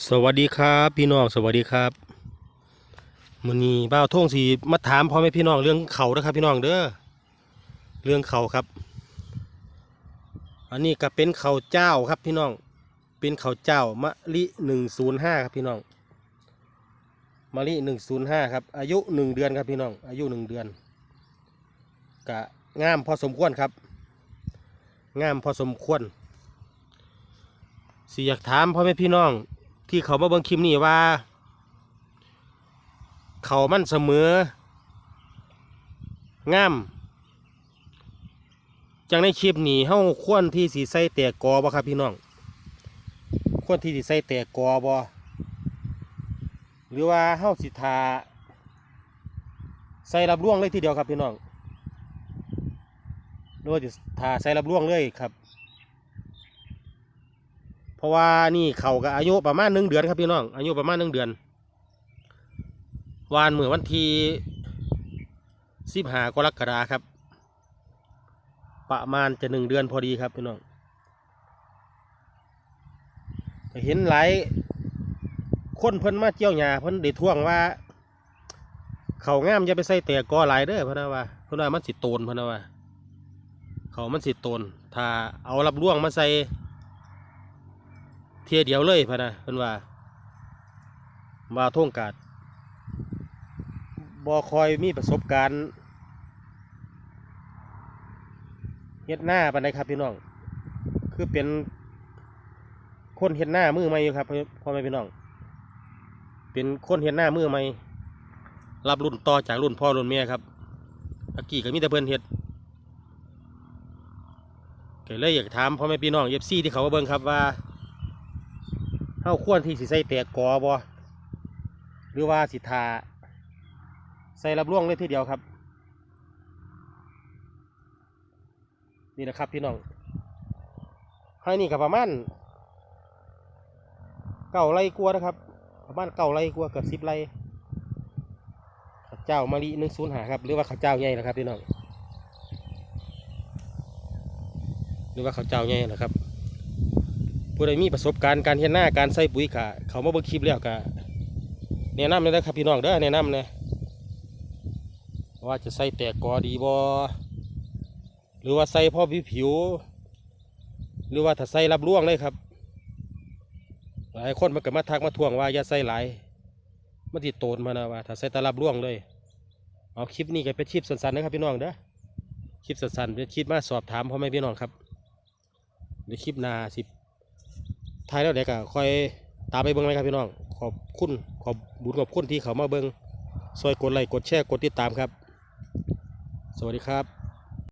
สวัสดีครับพี่น้องสวัสดีครับมื้อนี้บ่าวท่งสีมาถามพ่อแม่พี่น้องเรื่องเขานะครับพี่น้องเด้อเรื่องเขาครับ อันนี้ก็เป็นเขาเจ้าครับพี่น้องเป็นเขาเจ้ามะลิหนึ่งศูนย์ห้าครับพี่น้องมะลิหนึ่งศูนย์ห้าครับอายุหนึ่งเดือนครับพี่น้อง อายุหนึ่งเดือนกะงามพอสมควรครับ งามพอสมควรสิอยากถามพ่อแม่พี่น้อง ที่เขามาเบิ่งคลิปนี้ว่า เขามันเสมองามจังในคลิปนี้เฮาควรที่สิใส่แต่กอบ่ครับพี่น้อง ควรที่สิใส่แต่กอบ่หรือว่าเฮาสิทาใส่รับร่วงเลยทีเดียวครับพี่น้องหรือว่าจะทาใส่รับร่วงเลยครับ เพราะว่านี่เขาก็อายุประมาณหนึ่งเดือนครับพี่น้องอายุประมาณหนึ่งเดือน วานเหมือวันที่สิบหากรกฎาครับ ประมาณจะหนึ่งเดือนพอดีครับพี่น้องเห็นหลายคนเพิ่นมาเจียวหญ้าเพิ่นได้ท่วงว่า เขางามจะไปใส่แต่กอหลายเด้อพนว่าว่าพิ่นว่ามันสิโตนพิ่นว่า เขามันสิโตน ถ้าเอารับร่วงมาใส่ ทียเดียวเลยพะนะเพิ่นว่าว่าท่งกาดบอคอยมีประสบการณ์เฮ็ดหน้าปานใดครับพี่น้อง คือเป็นคนเฮ็ดหน้ามือใหม่อยู่ครับพ่อแม่พี่น้อง เป็นคนเฮ็ดหน้ามือใหม่รับรุ่นต่อจากรุ่นพ่อรุ่นแม่ครับตะกี้ก็มีแต่เพิ่นเฮ็ดก็เลยอยากถามพ่อแม่พี่น้องเอฟซีที่เขามาเบิ่งครับว่า เฮาควรที่สิใส่แตกกอบ่หรือว่าสิทาใส่รับร่วงเลยทีเดียวครับ นี่นะครับพี่น้องให้นี่กับประมาณเก่าไรกลัวนะครับ ประมาณเก่าไรกลัวเกือบสิบไรข้าเจ้ามะลิหนึ่งศูนย์หาครับ หรือว่าข้าเจ้าใหญ่นะครับพี่น้องหรือว่าข้าเจ้าใหญ่นะครับ ผู้ใดมีประสบการณ์การเห็นหน้าการใส่ปุ๋ยกะเขามาเบิ่งคลิปแล้วกะแนะนำเลยนะครับพี่น้องเด้อแนะนำเลยว่าจะใส่แตกกอดีบอหรือว่าใส่พ่อผิวผิว หรือว่าถ้าใส่รับร่วงเลยครับ หลายคนมันก็มาทักมาทวงว่าอย่าใส่หลายมันติดโตนมานะว่าถ้าใส่แตรับร่วงเลยเอาคลิปนี้ก็เป็นคลิปสั้นๆนะครับพี่น้องเด้อคลิปสั้นๆเป็นคลิปมาสอบถามพ่อแม่พี่น้องครับในคลิปหนาสิ ท้ายแล้วเด็กอะคอยตามไปเบิ้งเลยครับพี่น้อง ขอบคุณขอบบุญขอบคุณที่เขามาเบิ้งซอยกดไลค์กดแชร์กดติดตามครับ สวัสดีครับ